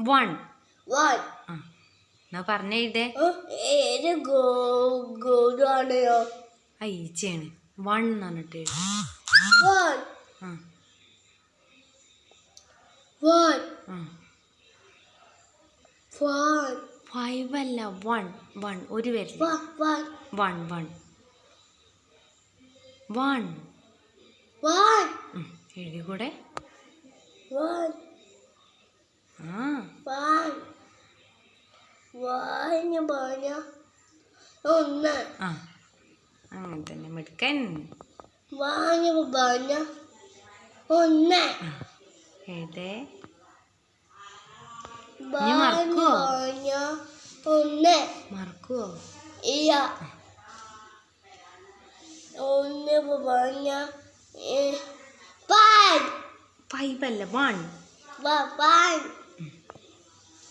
One. One. എന്നാ പറഞ്ഞ എഴുതേ go ഗോഡാണയോ? ആ ഈച്ചയാണ്. വൺ എന്ന് പറഞ്ഞിട്ട് എഴുതി വൺ. ആ. വൺ. ആ. വൺ. ഫൈവ് അല്ല വൺ വൺ ഒരു പേര് വൺ വൺ. വൺ എഴുതി കൂടെ വൺ ആ വൺ വൺ പറഞ്ഞ ഒന്ന്. ആ അങ്ങനെ തന്നെ മിടുക്കൻ. വൺ പറഞ്ഞ ഒന്ന്. വൺ മറക്കുവോ? ഒന്ന്. മറക്കുവോ? ഇല്ല. ഒന്ന് പറഞ്ഞ ഫൈവ് അല്ല വൺ വൺ